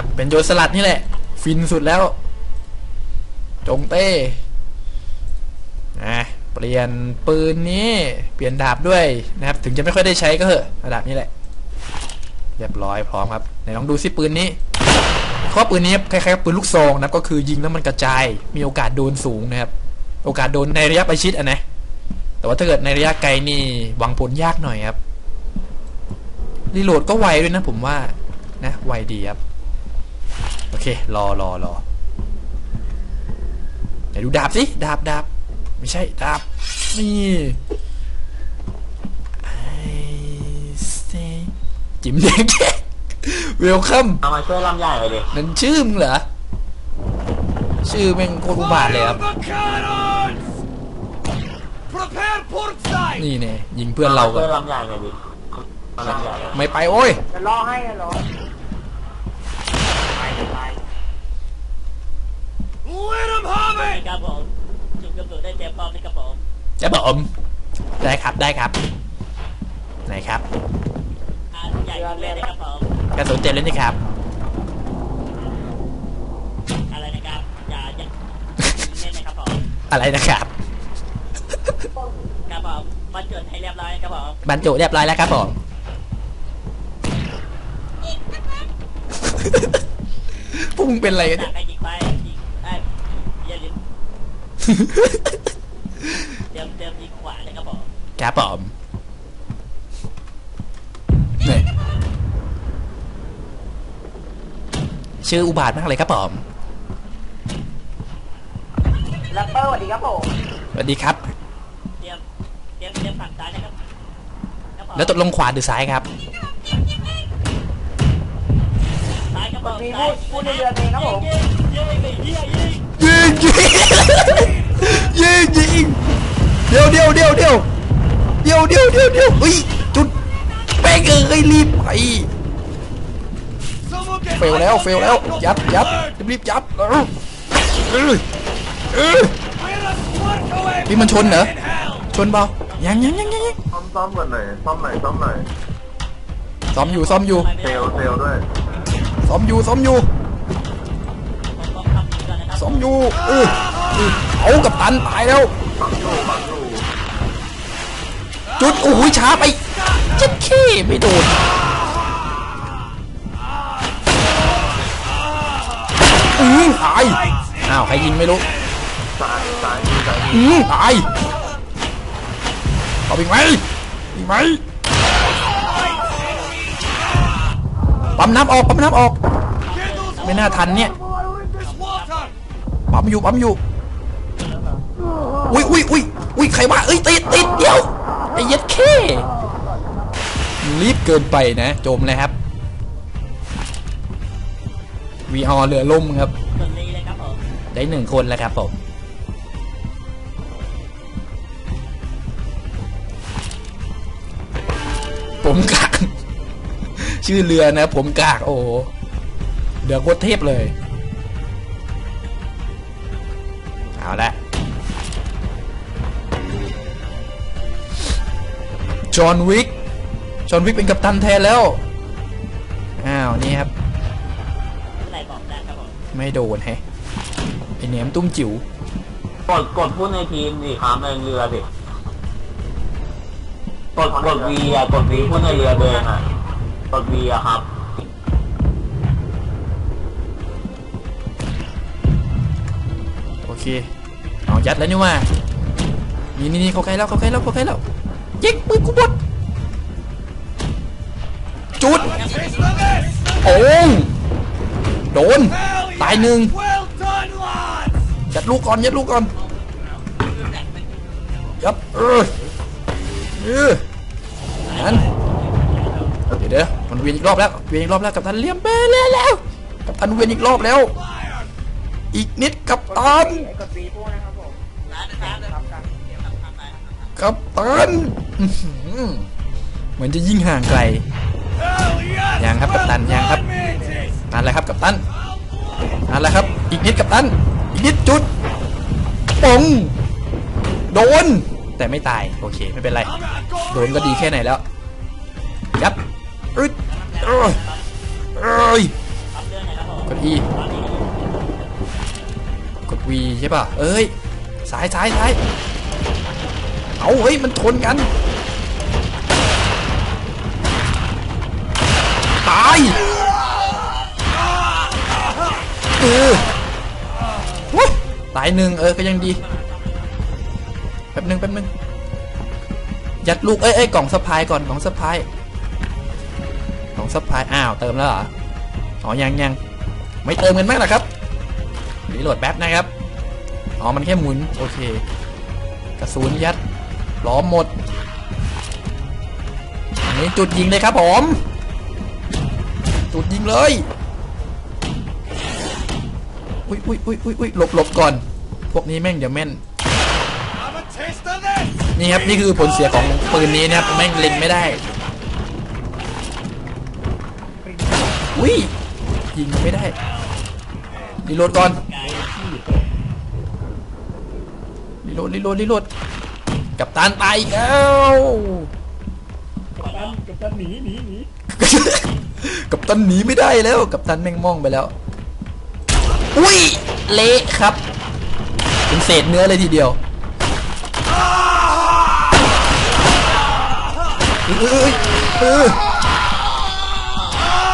นะครับ เป็นโจรสลัดนี่แหละ ฟินสุดแล้ว จงเต้นะเปลี่ยนปืนนี้เปลี่ยนดาบด้วยนะครับ ถึงจะไม่ค่อยได้ใช้ก็เถอะดับนี้แหละ เรียบร้อยพร้อมครับไหนลองดูซิปืนนี้ข้อปืนนี้คล้ายๆกับปืนลูกซองนะครับก็คือยิงแล้วมันกระจาย มีโอกาสโดนสูงนะครับ โอกาสโดนในระยะประชิดอะนะแต่ว่าถ้าเกิดในระยะไกลนี่หวังผลยากหน่อยครับรีโหลดก็ไวด้วยนะผมว่านะไวดีครับ โอเค รอรอรอไหนดูดาบสิดาบดาบไม่ใช่ดาบนี่ไอสจิมเด็กเวลคัมเอามาช่วยลำใหญ่เลยดินั่นชื่อมึงเหรอ ชื่อแม่งโคตรอุบาทเลยครับ Fire the cannons! Prepare port side! นี่เนี่ยยิงเพื่อนเรากัช่นวยลำใหญ่เลยดิเอาลำใหญ่เลยไม่ไปโอ้ยจะรอให้นะรอ Let them have ใน it! ครับผมจุดกระสุนได้เตรียมพร้อมนะครับผมจะผมได้ครับได้ครับไหนครับอ่าใหญ่ยิงเลยนะครับผมกระสุนเต็มเลยนี่ครับ อะไรนะครับอย่าอย่ายิงเล่นนะครับผมอะไรนะครับครับผมมาจุดให้เรียบร้อยนะครับผมบรรจุเรียบร้อยแล้วครับผมพวกมึงเป็นอะไรกันจาเนี่ยกให้ยิงไปยิงเอ้ยอย่าลืม เตรียมเตรียมยิงขวาเลยครับผมครับผมเนี่ยชื่ออุบาทมากเลยครับผมแรปเปอร์สวัสดีครับผมสวัสดีครับ เตรียมเตรียมเตรียมฝั่งซ้ายนะครับครับผมแล้วตกลงขวาหรือซ้ายครับ ซ้ายครับผมมีซ้าพูยดพูดในเรือเองครับผม ยิงยิงยิงยิงยิงยิงยิง ยิงยิงเดี๋ยวเดี๋ยวเดี๋ยวเดี๋ยวเดี๋ยวเดี๋ยวเดี๋ยวเดี๋ยวเฮ้ยจุดแป้งเอ้ยรีบไป Someone get เฟลแล้วเฟลแล้วยัดยัดรีบยัดเออเออเออ We're a spark away พี่มันชนเหรอ in hell! ชนเปล่ายังยังยังยังยังซ่อมซ่อมก่อนหน่อยซ่อมหน่อยซ่อมหน่อยซ้อมอยู่ซ้อมอยู่เซลเซลด้วยซ้อมอยู่ซ้อมอยู่ผมต้องทำยิงก่อนนะครับซ้อมอยู่เออ เอากับตันตายแล้ว จุดโอ้ยช้าไปจ็ดขี้ไม่โดนอืมตายอ้าวใครยิงไม่รู้ซ้ายซ้ายอืออืมตายตอบอีกไหมอีกไหมปั๊มน้ำออกปั๊มน้ำออก ไม่น่าทันเนี่ยปั๊มอยู่ปั๊มอยู่ อุ้ยอุ้ยอุ้ยอุ้ยใครว่าเอ้ยติดติดเดี๋ยวไอ้เย็ดเข้รีบเกินไปนะโจมเลยครับวีออเรือล่มครับได้หนึ่งคนแล้วครับผมผมกาก ชื่อเรือนะ ผมกากโอ้เดือโคตรเทพเลย เอาละ จอห์นวิกจอห์นวิกเป็นกัปตันแทนแล้ว อ้าว นี่ครับ ไหนบอกได้ครับผมไม่โดนแฮะไอแหนมตุ้มจิ๋ว กดกดพูดในทีมดิครับในเรือดิกดกดวีอะกดวีพูดในเรือเดินอะกดวีอะครับโอเคเอายัดแล้วนี่ว่า นี่นี่นี่เขาใกล้แล้วเขาใกล้แล้วเขาใกล้แล้ว ยิงปืนกูบดจุด Taste of this! โอ้งโดน Hell ตายหนึ่ง Well done, lads! ยัดลูกก่อนยัดลูกก่อนยัดเออเออนั่นเดี๋ยวเดี๋ยวมันเวียนอีกรอบแล้วเวียนอีกรอบแล้วกับตันเลี้ยมเป้เลยแล้วกับตันเวียนอีกรอบแล้ว อีกนิดกับตันไอ้กดปีพูดนะครับผมร้านนะครับครับครับกับตันอื้อหือ เหมือนจะยิ่งห่างไกลยังครับกัปตันยังครับนานแหละครับกับตันนั่นแหละครับ อีกนิดกับตันอีกนิดจุดปงโดน แต่ไม่ตายโอเคไม่เป็นไร โดนก็ดีแค่ไหนแล้วยับอึดเอ้ยเอ้ยเรื่องไหนครับผมกด E กด V ใช่ป่ะเอ้ยซ้ายซ้ายซ้ายเอาเฮ้ยมันทนกัน ตายเออโว้ยตายหนึ่งเออก็ยังดีแป๊บหนึงแป๊บหนึงยัดลูกเอ้ยเอ้ยกล่องสะพายก่อนกล่องสะพายกล่องสะพายอ้าวเติมแล้วเหรออ๋อยังยังไม่เติมกันมากหรอครับรีโหลดแป๊บนะครับอ๋อมันแค่หมุนโอเคกระสุนยัดล้อมหมดอันนี้จุดยิงเลยครับผม จุดยิงเลยอุ้ยอุ้ยอุ้ยอุ้ยอุ้ยหลบหลบก่อน พวกนี้แม่งเดี๋ยวแม่น นี่ครับ นี่คือผลเสียของปืนนี้นะครับ แม่งเล็งไม่ได้ อุ้ยยิงไม่ได้รีโหลดก่อนรีโหลดรีโหลดรีโหลดกับตานตายอีกแล้ว กับตันหนีหนีหนี กับตันหนีไม่ได้แล้ว กับตันแม่งม่องไปแล้ว อุ้ย เละครับ เป็นเศษเนื้อเลยทีเดียวเอ้ยเอ้ย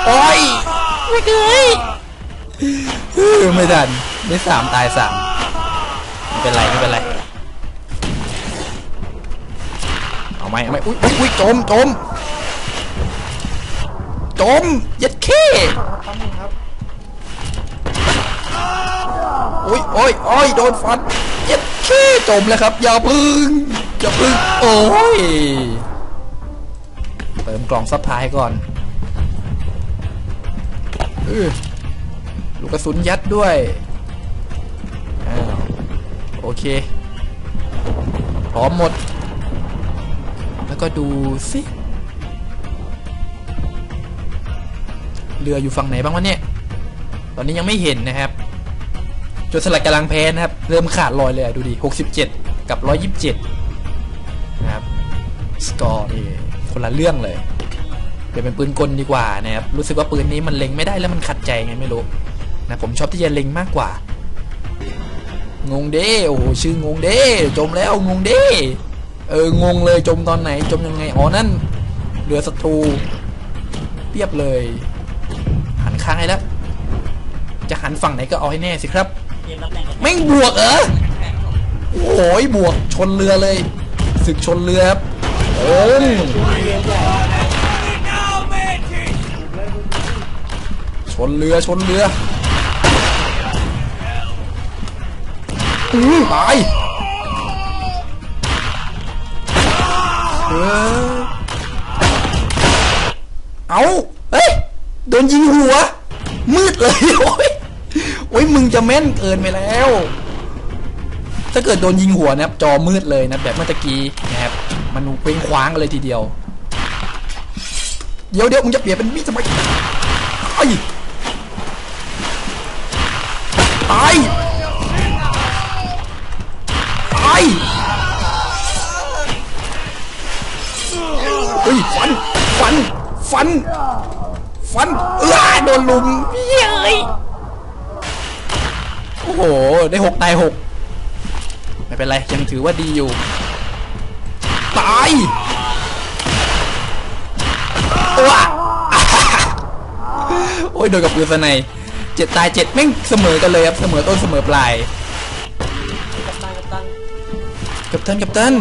โอ้ยไม่เคยเออไม่ทันได้สามตายสามไม่เป็นไรไม่เป็นไรเอาไหมเอาไหมอุ้ยอุ้ยอุ้ยจมจม จมยัดเข้โอ้ยโอ้ยโอ้ยโดนฟันยัดเข้จมเลยครับ อย่าพึ่งอย่าพึ่งโอ้ยเติมกล่องซัพพลายก่อนเออลูกกระสุนยัดด้วยอ้าวโอเค พร้อมหมด แล้วก็ดูสิ เรืออยู่ฝั่งไหนบ้างวะเนี่ย ตอนนี้ยังไม่เห็นนะครับจนสลัดกำลังแพ้นะครับ เริ่มขาดลอยเลยดูดิ 67 กับ 127 นะครับ สกอร์นี่คนละเรื่องเลย เปลี่ยนเป็นปืนกลดีกว่านะครับ รู้สึกว่าปืนนี้มันเล็งไม่ได้แล้วมันขัดใจไงไม่รู้นะผมชอบที่จะเล็งมากกว่า งงเด้โอ้โหชื่องงเด้จมแล้วงงเด้เอองงเลยจมตอนไหนจมยังไงอ๋อนั่นเรือศัตรูเรียบเลย หันข้างให้แล้ว จะหันฝั่งไหนก็เอาให้แน่สิครับเตรียมรับแรงกันแม่งบวกเหรอโอ้โหบวกชนเรือเลยศึกชนเรือครับโอ้ม Now, matey! ชนเรือชนเรืออืมตายเออเอาเฮ้ยโดนยิงหัว มืดเลย โอ้ยโอ้ยมึงจะแม่นเกินไปแล้ว ถ้าเกิดโดนยิงหัวนะครับ จอมืดเลยนะแบบเมื่อตะกี้นะครับ มันเป็นคว้างกันเลยทีเดียว เดี๋ยวเดี๋ยวมึงจะเปลี่ยนเป็นมีดทำไมไอ้ตายตายเฮ้ยฟัน ฟัน ฟัน ฟันเออโดนลุมเย้ยโอ้โห ได้หกตายหกไม่เป็นไร ยังถือว่าดีอยู่ ตายว้าโอ้ย โดนกับปืนสไนเจ็ดตายเจ็ดแม่งเสมอกันเลยครับ เสมอต้นเสมอปลาย กับตันกับตันกับตันกับตัน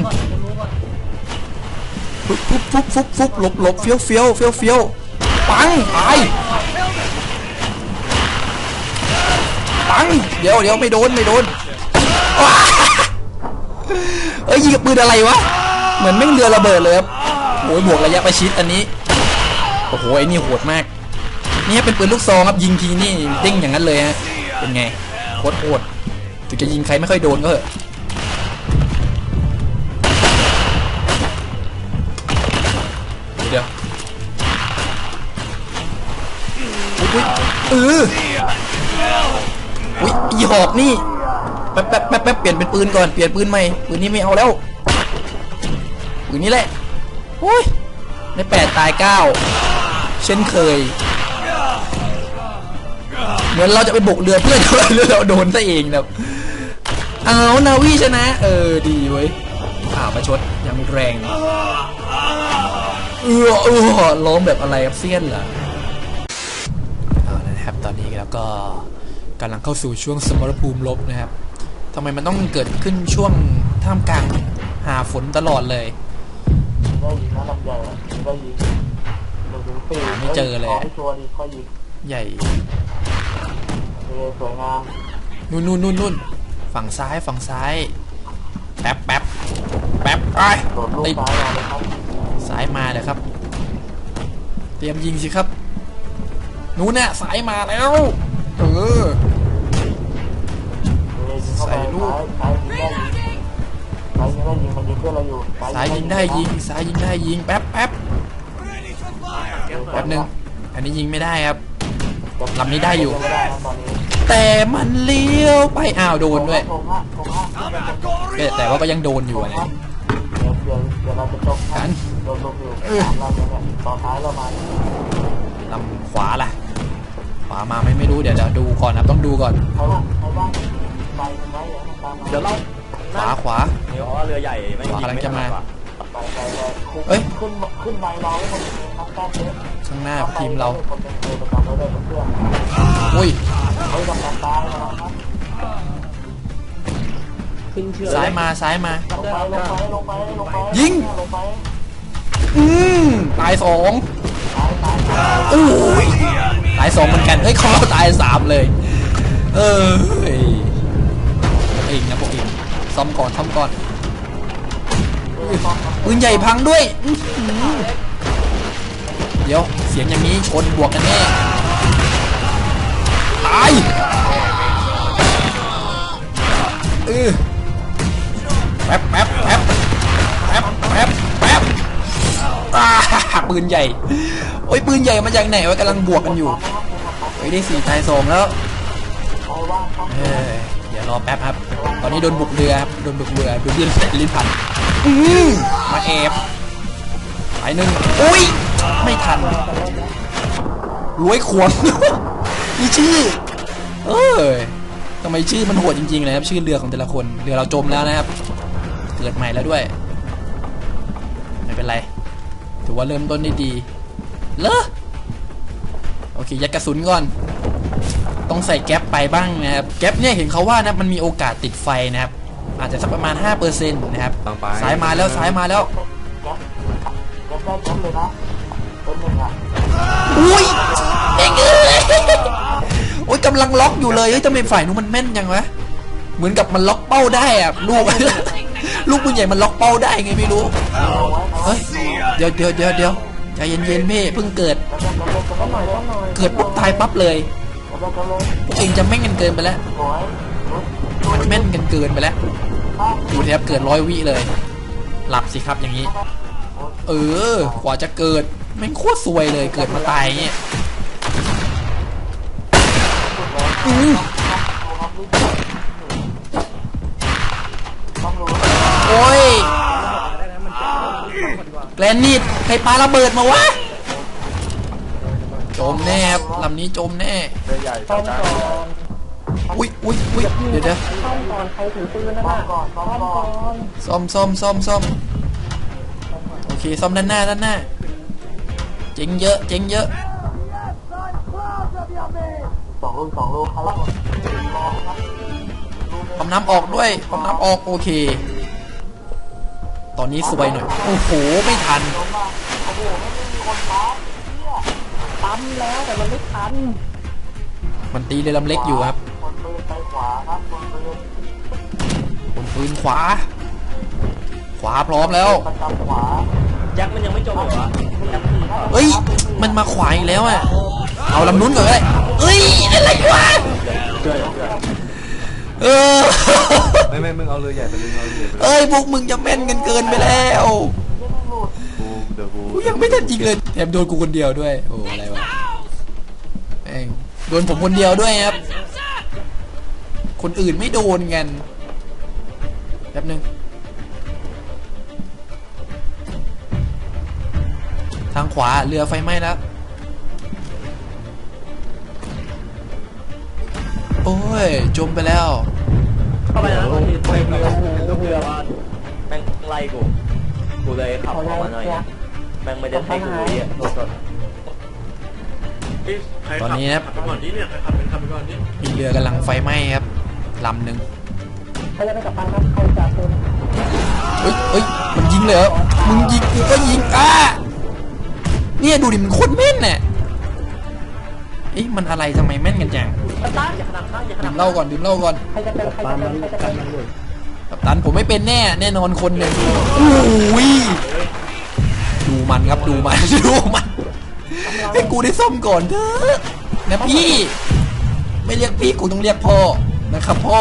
ฟุบฟุบฟุบฟุบฟุบหลบหลบเฟี้ยวเฟี้ยวเฟี้ยวเฟี้ยว ปังตายปังเดี๋ยวเดี๋ยวไม่โดนไม่โดนเอ้ยยิงกับปืนอะไรวะ เหมือนแม่งเรือระเบิดเลยครับโอ้ยบวกระยะประชิดอันนี้โอ้โหไอ้นี่โหดมาก นี่เป็นปืนลูกซองครับยิงทีนี่เด้งอย่างนั้นเลยฮะเป็นไงโคตรโหดถึงจะยิงใครไม่ค่อยโดนก็เถอะ เอออุ้ยอีหอกนี่แป๊บแป๊บแป๊บแป๊บเปลี่ยนเป็นปืนก่อนเปลี่ยนปืนใหม่ปืนนี้ไม่เอาแล้วปืนนี้แหละโอ้ยได้แปดตายเก้าเช่นเคย เหมือนเราจะไปบุกเรือเพื่อนเรือเราโดนซะเองนะครับเอานาวีชนะ เออดีเว้ยข่าวประชดยังแรงเออเออล้มแบบอะไรครับเซียนเหรอ อนนี้เราก็กำลังเข้าสู่ช่วงสมรภูมิลบนะครับทำไมมันต้องเกิดขึ้นช่วงท่ามกลางหาฝนตลอดเลยได้ยิงนะลำใหญ่อะได้ยิงหนึ่งถึงสี่ไม่เจอเลยขให้ชัวร์ดีค่อยยิงใหญ่เออสวยงามนู่นนู่นนู่นนู่นฝั่งซ้ายฝั่งซ้ายแป๊บแป๊บแป๊บไปโดดลูกติดซ้ายมาเลยครับซ้ายมาเลยครับ เตรียมยิงสิครับ หนูเนี่ยสายมาแล้ว เออใส่ลูกสายยิงได้ยิงสายยิงได้ยิงแป๊บแป๊บแป๊บนึงอันนี้ยิงไม่ได้ครับลำนี้ได้อยู่ แต่มันเลี้ยวไปอ้าวโดนด้วยแต่ว่าก็ยังโดนอยู่นะกันลำขวาล่ะามาไหม่ไม่รู้เดี๋ยวเดี๋ยวดูก่อนนะต้องดูก่อนใครบ้างใครบ้างไปไหมเดี๋ยวตามมาเดี๋ยวเราขวาขวาเดี๋ยวเรือใหญ่ไม่ขวากำลังจะมาเอ้ยขึ้นขึ้นใบเราคนครับแป๊บเดียวข้างหน้าทีมเราอุ้ยเฮ้ยกำลังตายแล้วครับขึ้นเชือกซ้ายมาซ้ายมา ยิงอืมตายสองโอ้ยายสองเหมือนกันเฮ้ยเขาตายสามเลย เออพวกเองนะพวกเองซ่อมก่อนซ่อมก่อนปืนใหญ่พังด้วย เดี๋ยวเสียงอย่างนี้ชนบวกกันแน่ตายเออแป๊บแป๊บแป๊บ ปืนใหญ่ โอ้ยปืนใหญ่มาจากไหนวะกำลังบวกกันอยู่เฮ้ยได้สี่ตายสองแล้วเอ้ยเดี๋ยวรอแป๊บครับ ตอนนี้โดนบุกเรือครับโดนบุกเรือดูลิ้นลิ้นพันมมาแอบไปหนึ่งอุ้ยไม่ทันรวยขวงมีชื่อ เอ้ยทำไมชื่อมันโหดจริงๆเลยครับชื่อเรือของแต่ละคนเรือเราจมแล้วนะครับ เกิดใหม่แล้วด้วย ไม่เป็นไร ถือว่าเริ่มต้นได้ดีเลอะโอเคยัดกระสุนก่อน ต้องใส่แก๊ปไปบ้างนะครับแก๊ปเนี่ยเห็นเขาว่านะมันมีโอกาสติดไฟนะครับ อาจจะสักประมาณ5%นะครับซ้ายมาแล้วซ้ายมาแล้วแก๊ปแก๊ปได้แก๊ปเลยนะเป็นหนึ่งอะอุ้ยเอ็งเอ้ยโอ้ยกำลังล็อกอยู่เลยเฮ้ยทำไมฝ่ายนู้นมันแม่นยังวะเหมือนกับมันล็อกเป้าได้อะลูก ลูกปืนใหญ่มันล็อกเป้าได้ไงไม่รู้ เฮ้ยเดี๋ยวเดี๋ยวเดี๋ยวเดี๋ยวใจเย็นๆพี่เพิ่งเกิด เกิดปุ๊บตายปั๊บเลยพวกเองจะแม่งกันเกินไปแล้วมันแม่นกันเกินไปแล้วดูแทบเกิดร้อยวิเลย หลับสิครับอย่างนี้ เออกว่าจะเกิดแม่งโคตรซวยเลยเกิดมาตายอย่างเงี้ยอือ ต้องรู้ โอ้ย แกรนนิดใครปาระเบิดมาวะ จมแน่ครับลำนี้จมแน่ต้องก่อนอุ้ยอุ้ยอุ้ยเดี๋ยวเดี๋ยวต้องก่อนใครถือปืนนะต้อน่ะงก่อนต้องก่อนซ่อมซ่อมซ่อมซ่อมโอเคซ่อมด้านหน้าด้านหน้าเจ๋งเยอะเจ๋งเยอะสองลูกสองลูกครับปั๊มน้ำออกด้วยปั๊มน้ำออกโอเค ตอนนี้สวยหน่อย โอ้โห ไม่ทันปั๊มแล้วแต่มันไม่ทัน มันตีเรือลำเล็กอยู่ครับ คนปืนไปขวาครับ คนปืนบนปืนขวา ขวาพร้อมแล้ว ประจำขวาแจ็คมันยังไม่จบเหรอวะเอ้ย มันมาขวาอีกแล้วอะ เอาลำนู้นก่อนก็ได้เอ้ย อะไรวะเอ เออไม่ไม่มึงเอาเรือใหญ่ไปเลยมึงเอาเรือใหญ่ไปเลยเอ้ยพวกมึงจะแม่นกันเกินไปแล้วกูเดี๋ยวกูกูยังไม่ทันจริงเลยแถมโดนกูคนเดียวด้วย โอ้อะไรวะแม่งโดนผมคนเดียวด้วยครับ คนอื่นไม่โดนกันแป๊บนึงทางขวาเรือไฟไหม้แล้ว โอ้ย จมไปแล้ว เข้าไปแล้วลูกเรือลูกเรือว่าแม่งไล่กู กูเลยขับออกมาหน่อยนะแม่งไม่ได้ให้กูรู้อะโทษโทษตอนนี้นะครับขับไปก่อนดิเนี่ยใครขับเป็นขับไปก่อนดิมีเรือกำลังไฟไหม้ครับลำหนึ่งใครจะเป็นกัปตันครับใครจะเป็นเฮ้ยเฮ้ยมันยิงเลยเหรอมึงยิงกูก็ยิงอะเนี่ยดูดิมันโคตรแม่นน่ะเอ๊ะมันอะไรทำไมแม่นกันจัง มันตั้งอย่าขนาดข้างอย่าขดื่นาดมเหล้าก่อนดื่มเหล้าก่อน ใครจะเป็นใครจะเป็นใครจะเป็นกัปตันผมไม่เป็นแน่แน่นอนคนหนึ่งอุ้ยดูมันครับดูมัน ดูมันให้กูได้ซ่อมก่อนเถอะนะพี่ ไม่เรียกพี่กูต้องเรียกพ่อนะครับพ่อ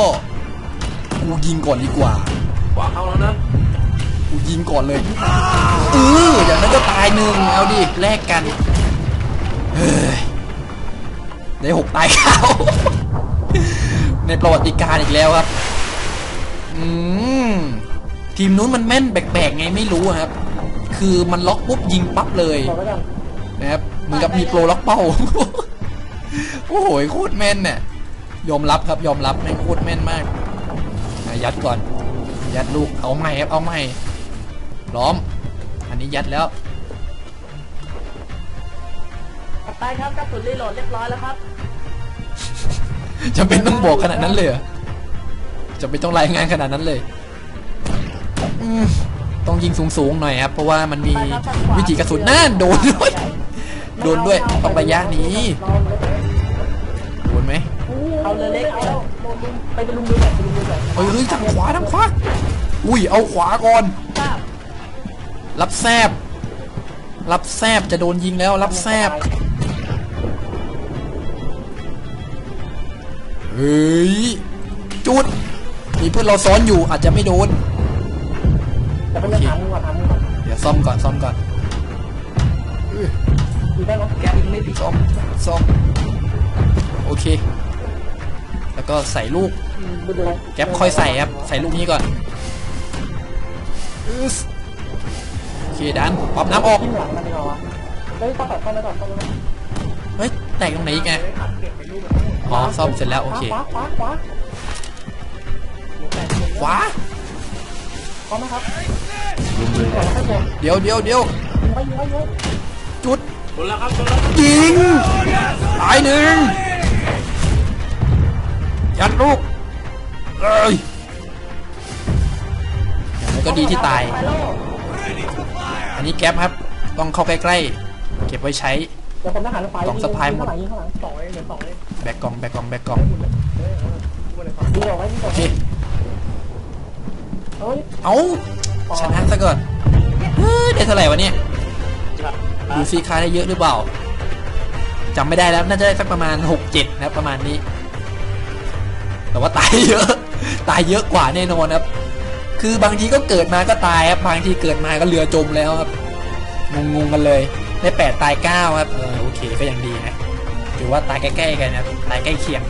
กูยิงก่อนดีกว่าขวาเข้าแล้วนะกูยิงก่อนเลยเอออย่างนั้นก็ตายหนึ่งเอาดิแลกกันเฮ้ย ได้หกตายเก้าในประวัติการอีกแล้วครับ อืม ทีมนู้นมันแม่นแปลกๆไงไม่รู้อะครับ คือมันล็อกปุ๊บยิงปั๊บเลยบอกไว้ก่อนนะครับเหมือนกับมีโปรล็อกเป้า โอ้โหโคตรแม่นเนี่ยยอมรับครับยอมรับแม่งโคตรแม่นมากอะยัดก่อน ยัดลูกเอาใหม่ครับเอาใหม่พร้อม อันนี้ยัดแล้ว ไปครับกระสุนรีโหลดเรียบร้อยแล้วครับจำเป็นต้องบอกขนาดนั้นเลยเหรอจำเป็นต้องรายงานขนาดนั้นเลยอืมต้องยิงสูงๆหน่อยครับ เพราะว่ามันมีวิธีกระสุนน่าโดนด้วยโดนด้วยต้องระยะนี้โดนไหมเอาเรือเล็กเอาไปเป็นลุงดูหน่อยไปลุงดูหน่อยเฮ้ยเฮ้ยทางขวาทางขวาอุ้ยเอาขวาก่อนทราบรับแซบรับแซบจะโดนยิงแล้วรับแซบ เฮ้ยจุดมีเพื่อนเราซ้อนอยู่อาจจะไม่โดนแต่เป็นเรื่องถามมึงก่อนถามมึงก่อนเดี๋ยวซ่อมก่อนซ่อมก่อนอื้อดีได้ไหมแกยิงไม่ดีซ่อมซ่อมโอเค แล้วก็ใส่ลูกดูดูแก๊ปค่อยใส่ครับใส่ลูกนี้ก่อนอึ๊สโอเคดันปั๊บน้ำออกทิ้งหลังมันดีกว่าวะเฮ้ยต้องตัดเข้าไปก่อนเข้าไปก่อนเฮ้ยแตกตรงไหนอีกไง อ๋อซ่อมเสร็จแล้วโอเคขวาขวาขวาขวาพร้อมไหมครับเดี๋ยวเดี๋ยวเดี๋ยวจุดโดนแล้วครับยิงตายหนึ่งยัดลูกเอ้ยก็ดีที่ตาย อันนี้แก๊ปครับ ต้องเข้าใกล้ๆ เก็บไว้ใช้ ดี๋ยวผมทหารรถไฟกล่องสะพายหมดยิงข้างหลังยิงข้างหลังสองเลยเหลือสองเลยแบกกล่องแบกกล่องแบกกล่องยิงออกไว้ยิงอโออกเคเฮ้ยเอาชนะซะก่อนเฮ้ยได้เท่าไหร่วะเนี่ยดูซีคาได้เยอะหรือเปล่าจำไม่ได้แล้วน่าจะได้สักประมาณ 6 7นะครับประมาณนี้ แต่ว่าตายเยอะ ตายเยอะกว่าแน่นอนครับ คือบางทีก็เกิดมาก็ตายครับบางทีเกิดมาก็เรือจมแล้วครับงงๆกันเลย ได้แปดตายเก้าครับเออโอเคก็ยังดีนะถือว่าตายใกล้ๆกันนะครับตายใกล้เคียง